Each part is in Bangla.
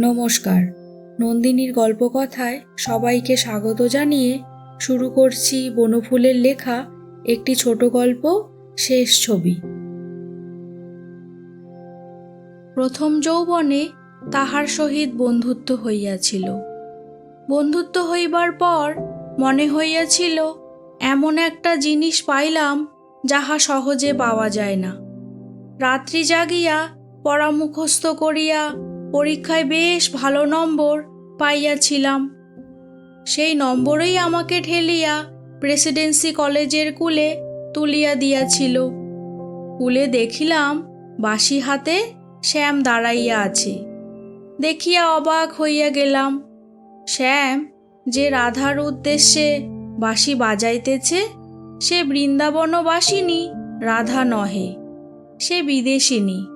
নমস্কার। নন্দিনীর গল্পকথায় সবাইকে স্বাগত জানিয়ে শুরু করছি বনফুলের লেখা একটি ছোট গল্প, শেষ ছবি। প্রথম যৌবনে তাহার সহিত বন্ধুত্ব হইয়াছিল। বন্ধুত্ব হইবার পর মনে হইয়াছিল, এমন একটা জিনিস পাইলাম যাহা সহজে পাওয়া যায় না। রাত্রি জাগিয়া পরামুখস্থ করিয়া পরীক্ষায় বেশ ভালো নম্বর পাইয়াছিলাম। সেই নম্বরেই আমাকে ঠেলিয়া প্রেসিডেন্সি কলেজের কুলে তুলিয়া দিয়াছিল। কুলে দেখিলাম বাসি হাতে শ্যাম দাঁড়াইয়া আছে। দেখিয়া অবাক হইয়া গেলাম, শ্যাম, যে রাধার উদ্দেশ্যে বাঁশি বাজাইতেছে, সে বৃন্দাবনবাসিনী রাধা নহে, সে বিদেশিনী।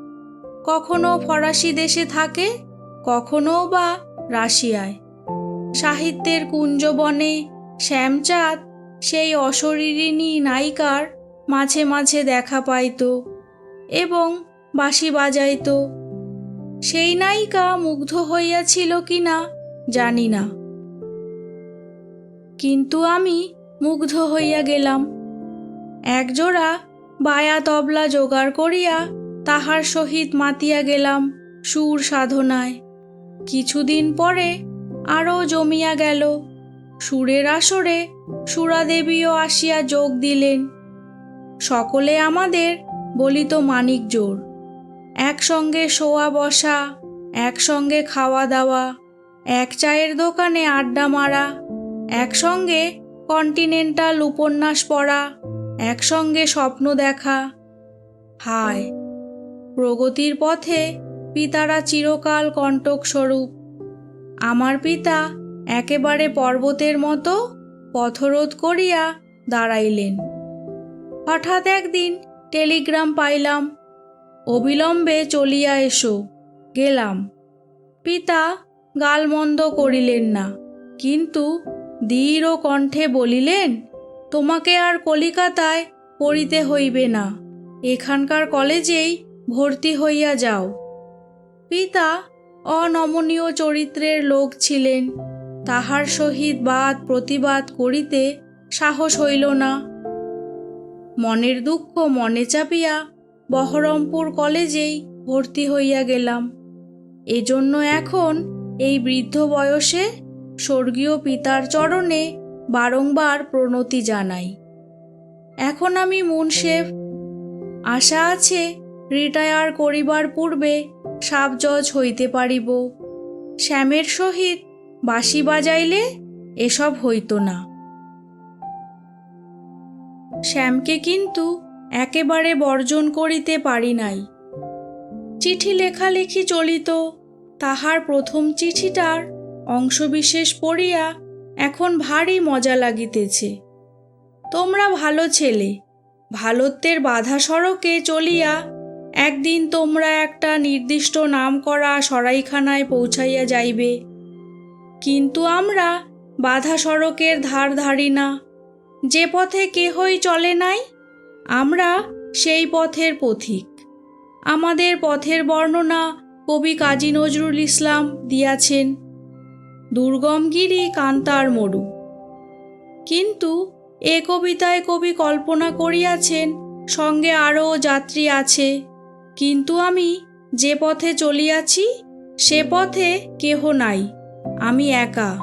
কখনো ফরাসি দেশে থাকে, কখনো বা রাশিয়ায়। সাহিত্যের কুঞ্জবনে শ্যামচাঁদ সেই অশরীরিণী নায়িকার মাঝে মাঝে দেখা পাইত এবং বাঁশি বাজাইত। সেই নায়িকা মুগ্ধ হইয়াছিল কি না জানি না। কিন্তু আমি মুগ্ধ হইয়া গেলাম। একজোড়া বায়া তবলা জোগাড় করিয়া তাহার সহিত মাতিয়া গেলাম সুর সাধনায়। কিছুদিন পরে আরও জমিয়া গেল। সুরের আসরে সুরাদেবীও আসিয়া যোগ দিলেন। সকলে আমাদের বলিত মানিক জোর। একসঙ্গে শোয়া বসা, একসঙ্গে খাওয়া দাওয়া, এক চায়ের দোকানে আড্ডা মারা, একসঙ্গে কন্টিনেন্টাল উপন্যাস পড়া, একসঙ্গে স্বপ্ন দেখা। হায়! প্রগতির পথে পিতারা চিরকাল কণ্টক স্বরূপ আমার পিতা একেবারে পর্বতের মতো পথরোধ করিয়া দাঁড়াইলেন। হঠাৎ একদিন টেলিগ্রাম পাইলাম, অবিলম্বে চলিয়া এসো, গেলাম। পিতা গালমন্দ করিলেন না, কিন্তু দৃঢ় কণ্ঠে বলিলেন, তোমাকে আর কলিকাতায় পড়িতে হইবে না। এখানকার কলেজেই ভর্তি হইয়া যাও। পিতা অনমনীয় চরিত্রের লোক ছিলেন। তাহার সহিত বাদ প্রতিবাদ করিতে সাহস হইল না। মনের দুঃখ মনে চাপিয়া বহরমপুর কলেজেই ভর্তি হইয়া গেলাম। এজন্য এখন এই বৃদ্ধ বয়সে স্বর্গীয় পিতার চরণে বারংবার প্রণতি জানাই। এখন আমি মুনশেফ আশা আছে রিটায়ার করিবার পূর্বে সাব জজ হইতে পারিব। শ্যামের সহিত বাঁশি বাজাইলে এসব হইত না। শ্যামকে কিন্তু একেবারে বর্জন করিতে পারি নাই। চিঠি লেখালেখি চলিত, তাহার প্রথম চিঠিটার অংশবিশেষ পড়িয়া এখন ভারী মজা লাগিতেছে। তোমরা ভালো ছেলে, ভালোত্বের বাধা সড়কে চলিয়া একদিন তোমরা একটা নির্দিষ্ট নাম করা সরাইখানায় পৌঁছাইয়া যাইবে। কিন্তু আমরা বাধা সড়কের ধার ধারি না। যে পথে কেহই চলে নাই, আমরা সেই পথের পথিক। আমাদের পথের বর্ণনা কবি কাজী নজরুল ইসলাম দিয়াছেন দুর্গমগিরি কান্তার মরু। কিন্তু এ কবিতায় কবি কল্পনা করিয়াছেন, সঙ্গে আরও যাত্রী আছে। কিন্তু আমি যে পথে চলিয়াছি, সে পথে কেহ নাই, আমি একা।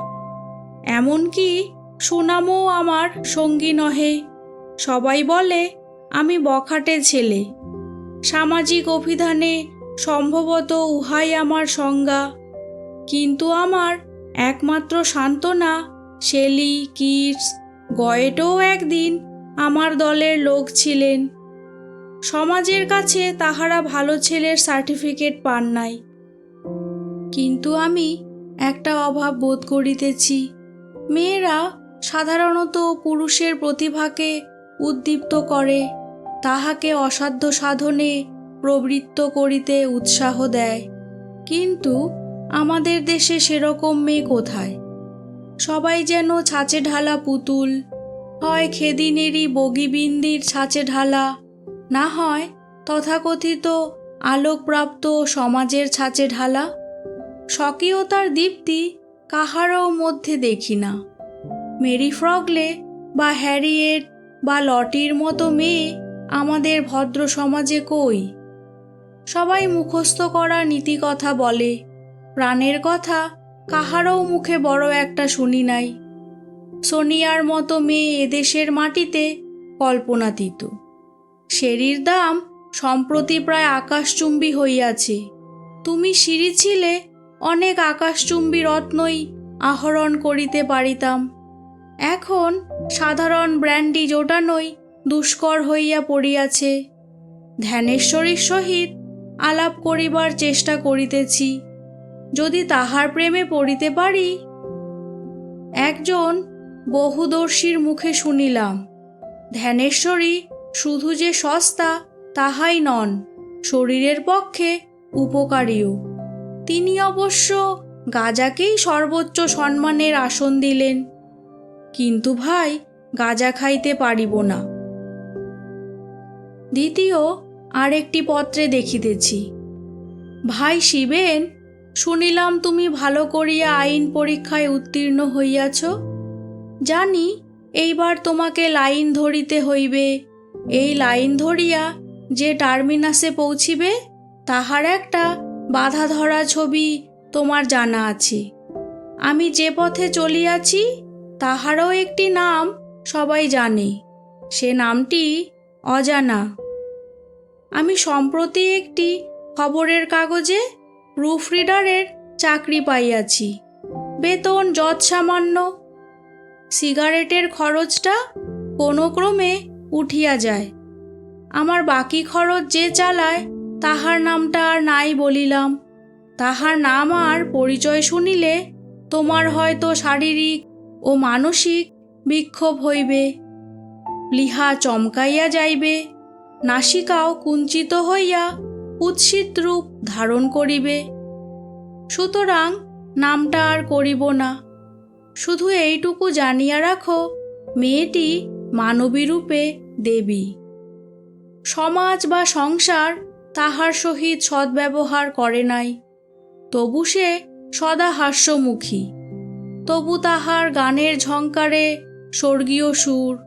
এমনকি সুনামও আমার সঙ্গী নহে। সবাই বলে, আমি বখাটে ছেলে। সামাজিক অভিধানে সম্ভবত উহাই আমার সংজ্ঞা। কিন্তু আমার একমাত্র সান্ত্বনা শেলি কিটস গয়েটও একদিন আমার দলের লোক ছিলেন। সমাজের কাছে তাহারা ভালো ছেলের সার্টিফিকেট পান নাই। কিন্তু আমি একটা অভাব বোধ করিতেছি। মেয়েরা সাধারণত পুরুষের প্রতিভাকে উদ্দীপ্ত করে, তাহাকে অসাধ্য সাধনে প্রবৃত্ত করিতে উৎসাহ দেয়। কিন্তু আমাদের দেশে সেরকম মেয়ে কোথায়? সবাই যেন ছাঁচে ঢালা পুতুল, হয় খেদিনেরই বগিবিন্দির ছাঁচে ঢালা না হয় তথাকথিত আলোকপ্রাপ্ত সমাজের ছাঁচে ঢালা স্বকীয়তার দীপ্তি কাহারও মধ্যে দেখি না। মেরি ফ্রগলে বা হ্যারিয়েট বা লটির মতো মেয়ে আমাদের ভদ্র সমাজে কই? সবাই মুখস্থ করা নীতি কথা বলে, প্রাণের কথা কাহারও মুখে বড় একটা শুনি নাই। সোনিয়ার মতো মেয়ে এদেশের মাটিতে কল্পনাতীত। সেরির দাম সম্প্রতি প্রায় আকাশচুম্বী হইয়াছে। তুমি সিঁড়ি ছিলে, অনেক আকাশচুম্বী রত্নই আহরণ করিতে পারিতাম। এখন সাধারণ ব্র্যান্ডি জোটানোই দুষ্কর হইয়া পড়িয়াছে। ধ্যানেশ্বরীর সহিত আলাপ করিবার চেষ্টা করিতেছি। যদি তাহার প্রেমে পড়িতে পারি, একজন বহুদর্শীর মুখে শুনিলাম। ধ্যানেশ্বরী শুধু যে সস্তা, তাহাই নন, শরীরের পক্ষে উপকারীও। তিনি অবশ্য গাজাকেই সর্বোচ্চ সম্মানের আসন দিলেন। কিন্তু ভাই, গাজা খাইতে পারিব না। দ্বিতীয়, আরেকটি পত্রে দেখিতেছি। ভাই শিবেন, শুনিলাম তুমি ভালো করিয়া আইন পরীক্ষায় উত্তীর্ণ হইয়াছ। জানি, এইবার তোমাকে লাইন ধরিতে হইবে। এই লাইন ধরিয়া যে টার্মিনাসে পৌঁছিবে, তাহার একটা বাধা ধরা ছবি তোমার জানা আছে। আমি যে পথে চলিয়াছি, তাহারও একটি নাম সবাই জানে, সে নামটি অজানা। আমি সম্প্রতি একটি খবরের কাগজে প্রুফ রিডারের চাকরি পাইয়াছি, বেতন যৎসামান্য। সিগারেটের খরচটা কোনো ক্রমে উঠিয়া যায়। আমার বাকি খরচ যে চালায়, তাহার নামটা আর নাই বলিলাম। তাহার নাম আর পরিচয় শুনিলে তোমার হয়তো শারীরিক ও মানসিক বিক্ষোভ হইবে। লিহা চমকাইয়া যাইবে, নাসিকাও কুঞ্চিত হইয়া উৎসিত রূপ ধারণ করিবে। সুতরাং নামটা আর করিব না। শুধু এইটুকু জানিয়া রাখো, মেয়েটি মানবী রূপে দেবী। সমাজ বা সংসার তাহার সহিত সদ্ব্যবহার করে নাই। তবু সে সদা হাস্যমুখী। তবু তাহার গানের ঝঙ্কারে স্বর্গীয় সুর।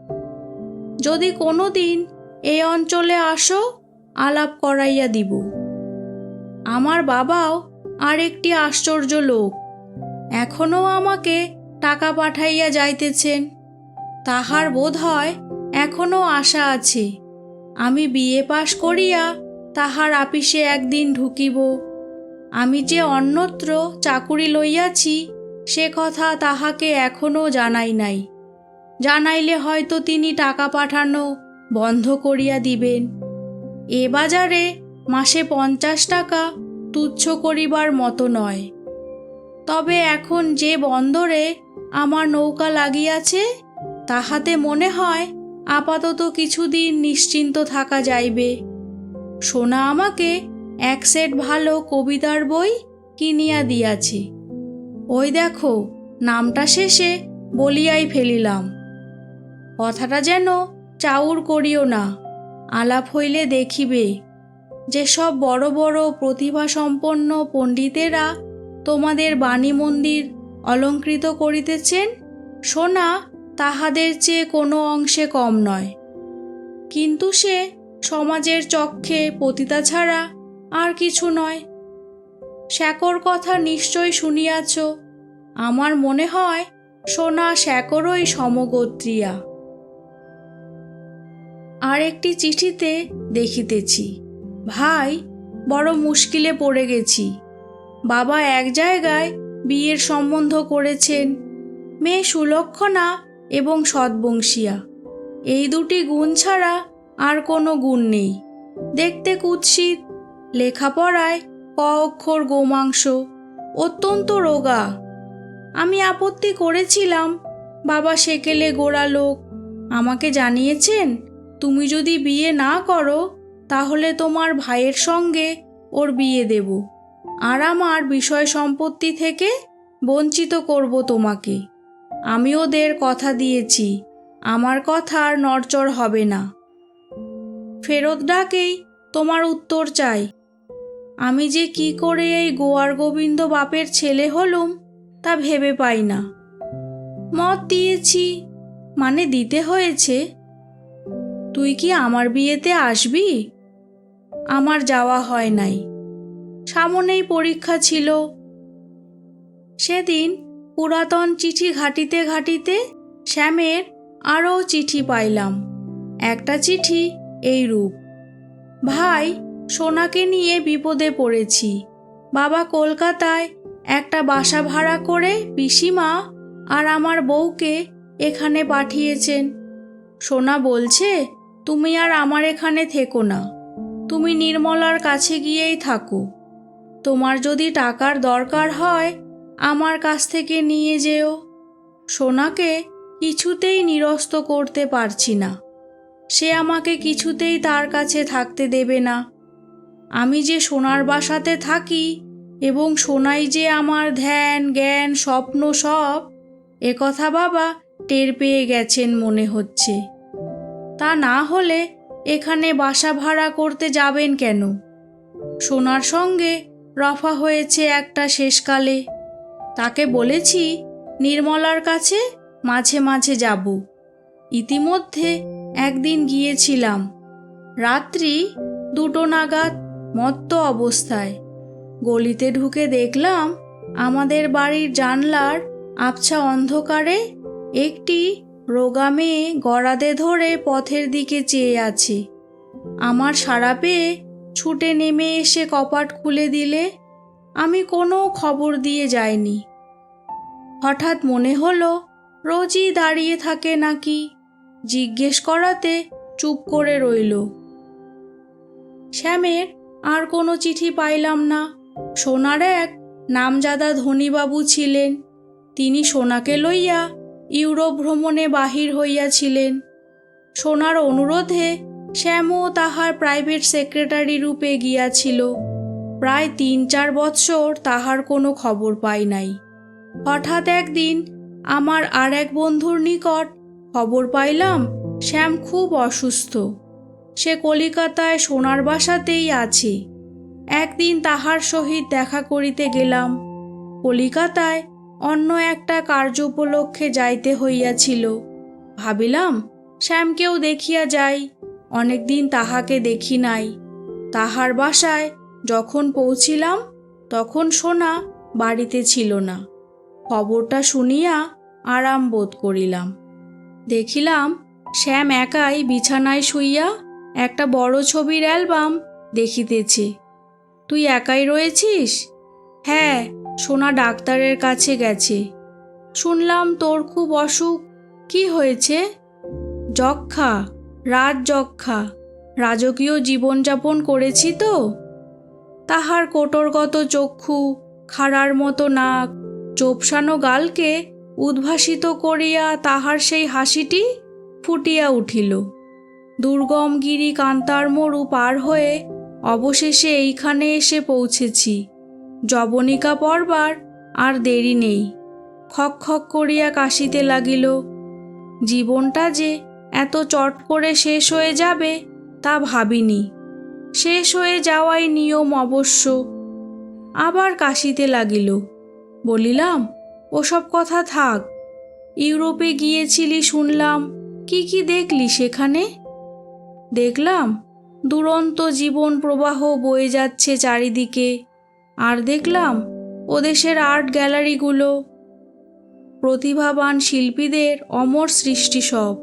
যদি কোনো দিন এই অঞ্চলে আসো, আলাপ করাইয়া দিব। আমার বাবাও আরেকটি আশ্চর্য লোক। এখনও আমাকে টাকা পাঠাইয়া যাইতেছেন। তাহার বোধ হয় এখনও আশা আছে। আমি বিয়ে পাশ করিয়া তাহার আপিসে একদিন ঢুকিব। আমি যে অন্যত্র চাকুরি লইয়াছি, সে কথা তাহাকে এখনও জানাই নাই। জানাইলে হয়তো তিনি টাকা পাঠানো বন্ধ করিয়া দিবেন। এ বাজারে মাসে পঞ্চাশ টাকা তুচ্ছ করিবার মতো নয়। তবে এখন যে বন্দরে আমার নৌকা লাগিয়াছে, তাহাতে মনে হয় আপাতত কিছুদিন নিশ্চিন্ত থাকা যাইবে। সোনা আমাকে এক সেট ভালো কবিতার বই কিনিয়া দিয়াছে। ওই দেখো, নামটা শেষে বলিয়াই ফেলিলাম। কথাটা যেন চাউর করিও না, আলাপ হইলে দেখিবে যেসব বড় বড় প্রতিভাসম্পন্ন পণ্ডিতেরা তোমাদের বাণী মন্দির অলঙ্কৃত করিতেছেন। সোনা তাহাদের চেয়ে কোনো অংশে কম নয়। কিন্তু সে সমাজের চক্ষে পতিতা ছাড়া আর কিছু নয়। শ্যাকর কথা নিশ্চয় শুনিয়াছ, আমার মনে হয় সোনা শ্যাকরই সমগোত্রিয়া। আর একটি চিঠিতে দেখিতেছি, ভাই, বড় মুশকিলে পড়ে গেছি। বাবা এক জায়গায় বিয়ের সম্বন্ধ করেছেন। মেয়ে সুলক্ষণা এবং সদ্বংশিয়া এই দুটি গুণ ছাড়া আর কোনো গুণ নেই। দেখতে কুৎসিত, লেখাপড়ায় ক অক্ষর গোমাংস, অত্যন্ত রোগা। আমি আপত্তি করেছিলাম, বাবা সেকেলে গোড়া লোক, আমাকে জানিয়েছেন, তুমি যদি বিয়ে না করো, তাহলে তোমার ভাইয়ের সঙ্গে ওর বিয়ে দেব। আর আমার বিষয় সম্পত্তি থেকে বঞ্চিত করব তোমাকে। আমি ওদের কথা দিয়েছি। আমার কথা আর নড়চড় হবে না। ফেরত ডাকেই তোমার উত্তর চাই। আমি যে কি করে এই গোয়ার গোবিন্দ বাপের ছেলে হলুম তা ভেবে পাই না। মত দিয়েছি মানে দিতে হয়েছে। তুই কি আমার বিয়েতে আসবি? আমার যাওয়া হয় নাই। সামনেই পরীক্ষা ছিল। সেদিন পুরাতন চিঠি ঘাটিতে ঘাটিতে শ্যামের আরও চিঠি পাইলাম। একটা চিঠি এই রূপ। ভাই, সোনাকে নিয়ে বিপদে পড়েছি। বাবা কলকাতায় একটা বাসা ভাড়া করে পিসিমা আর আমার বউকে এখানে পাঠিয়েছেন। সোনা বলছে, তুমি আর আমার এখানে থেকো না। তুমি নির্মলার কাছে গিয়েই থাকো। তোমার যদি টাকার দরকার হয় আমার কাছ থেকে নিয়ে যেও। সোনাকে কিছুতেই নিরস্ত করতে পারছি না। সে আমাকে কিছুতেই তার কাছে থাকতে দেবে না। আমি যে সোনার বাসাতে থাকি এবং সোনাই যে আমার ধ্যান, জ্ঞান, স্বপ্ন সব একথা বাবা টের পেয়ে গেছেন মনে হচ্ছে। তা না হলে এখানে বাসা ভাড়া করতে যাবেন কেন? সোনার সঙ্গে রফা হয়েছে একটা শেষকালে। তাকে বলেছি, নির্মলার কাছে মাঝে মাঝে যাব। ইতিমধ্যে একদিন গিয়েছিলাম। রাত্রি দুটো নাগাদ মত্ত অবস্থায়। গলিতে ঢুকে দেখলাম আমাদের বাড়ির জানলার আবছা অন্ধকারে একটি রোগা মেয়ে গড়াদে ধরে পথের দিকে চেয়ে আছে। আমার সাড়া পেয়ে ছুটে নেমে এসে কপাট খুলে দিলে আমি কোনো খবর দিয়ে যাইনি। হঠাৎ মনে হলো, রোজই দাঁড়িয়ে থাকে নাকি? জিজ্ঞেস করাতে চুপ করে রইল। শ্যামের আর কোনো চিঠি পাইলাম না। সোনার এক নামজাদা ধনীবাবু ছিলেন। তিনি সোনাকে লইয়া ইউরোপ ভ্রমণে বাহির হইয়াছিলেন। সোনার অনুরোধে শ্যামও তাহার প্রাইভেট সেক্রেটারি রূপে গিয়াছিল। প্রায় তিন চার বৎসর তাহার কোনো খবর পাই নাই। হঠাৎ একদিন আমার আর এক বন্ধুর নিকট খবর পাইলাম শ্যাম খুব অসুস্থ। সে কলিকাতায় সোনার বাসাতেই আছে। একদিন তাহার সহিত দেখা করিতে গেলাম। কলিকাতায় অন্য একটা কার্য উপলক্ষে যাইতে হইয়াছিল। ভাবিলাম, শ্যামকেও দেখিয়া যাই, অনেকদিন তাহাকে দেখি নাই। তাহার বাসায় যখন পৌঁছিলাম, তখন সোনা বাড়িতে ছিল না। খবরটা শুনিয়া আরাম বোধ করিলাম। দেখিলাম শ্যাম একাই বিছানায় শুইয়া একটা বড় ছবির অ্যালবাম দেখিতেছে। তুই একাই রয়েছিস? হ্যাঁ সোনা ডাক্তারের কাছে গেছে। শুনলাম তোর খুব অসুখ। কি হয়েছে? যক্ষা রাত যক্ষা, রাজকীয় জীবনযাপন করেছি তো? তাহার কোটরগত চক্ষু, খাড়ার মতো নাক চোপসানো গালকে উদ্ভাসিত করিয়া তাহার সেই হাসিটি ফুটিয়া উঠিল। দুর্গম গিরি কান্তার মরু পার হয়ে অবশেষে এইখানে এসে পৌঁছেছি। জবনিকা পড়বার আর দেরি নেই। খক খক করিয়া কাশিতে লাগিল। জীবনটা যে এত চট করে শেষ হয়ে যাবে তা ভাবিনি। শেষ হয়ে যাওয়াই নিয়ম অবশ্য। আবার কাশিতে লাগিল। বলিলাম, ওসব কথা থাক। ইউরোপে গিয়েছিলি শুনলাম, কি কি দেখলি সেখানে? দেখলাম, দুরন্ত জীবন প্রবাহ বয়ে যাচ্ছে চারিদিকে। আর দেখলাম, ওদেশের আর্ট গ্যালারিগুলো। প্রতিভাবান শিল্পীদের অমর সৃষ্টি সব।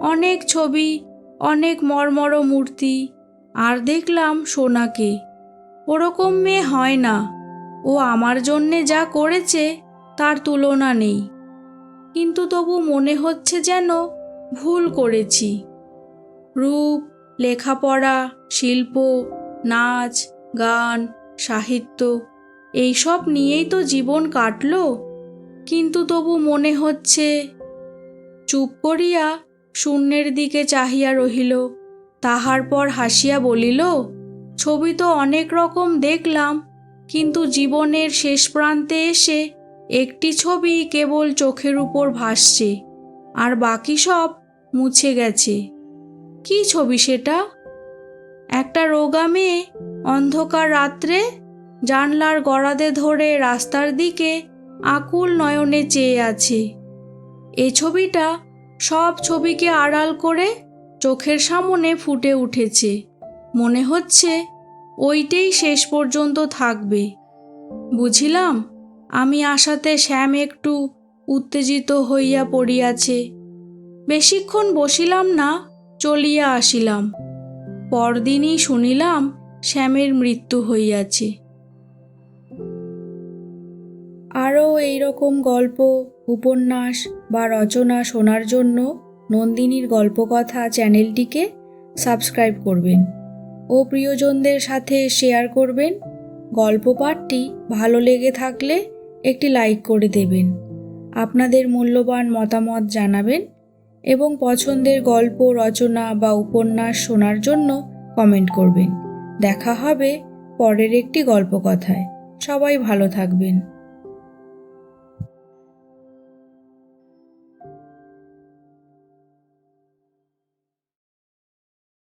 অনেক ছবি, অনেক মর্মর মূর্তি আর দেখলাম সোনাকে। ওরকম মেয়ে হয় না। ও আমার জন্যে যা করেছে, তার তুলনা নেই। কিন্তু তবু মনে হচ্ছে যেন ভুল করেছি। রূপ, লেখাপড়া, শিল্প, নাচ, গান, সাহিত্য, এইসব নিয়েই তো জীবন কাটল। কিন্তু তবু মনে হচ্ছে, চুপ করিয়া শূন্যের দিকে চাহিয়া রহিল, তাহার পর হাসিয়া বলিল, ছবি তো অনেক রকম দেখলাম কিন্তু জীবনের শেষ প্রান্তে এসে একটি ছবি কেবল চোখের উপর ভাসছে, আর বাকি সব মুছে গেছে। কি ছবি সেটা? একটা রোগা মেয়ে অন্ধকার রাত্রে জানলার গড়াদে ধরে রাস্তার দিকে আকুল নয়নে চেয়ে আছে। এ ছবিটা সব ছবিকে আড়াল করে চোখের সামনে ফুটে উঠেছে। মনে হচ্ছে ওইটাই শেষ পর্যন্ত থাকবে। বুঝিলাম? আমি আশাতে শ্যাম একটু উত্তেজিত হইয়া পড়িয়াছে। বেশিক্ষণ বসিলাম না, চলিয়া আসিলাম। পরদিনই শুনিলাম শ্যামের মৃত্যু হইয়াছে। আরও এইরকম গল্প, উপন্যাস বা রচনা শোনার জন্য নন্দিনীর গল্পকথা চ্যানেলটিকে সাবস্ক্রাইব করবেন। ও প্রিয়জনদের সাথে শেয়ার করবেন। গল্প পাঠটি ভালো লেগে থাকলে একটি লাইক করে দেবেন। আপনাদের মূল্যবান মতামত জানাবেন এবং পছন্দের গল্প, রচনা বা উপন্যাস শোনার জন্য কমেন্ট করবেন। দেখা হবে পরের একটি গল্পকথায়। সবাই ভালো থাকবেন।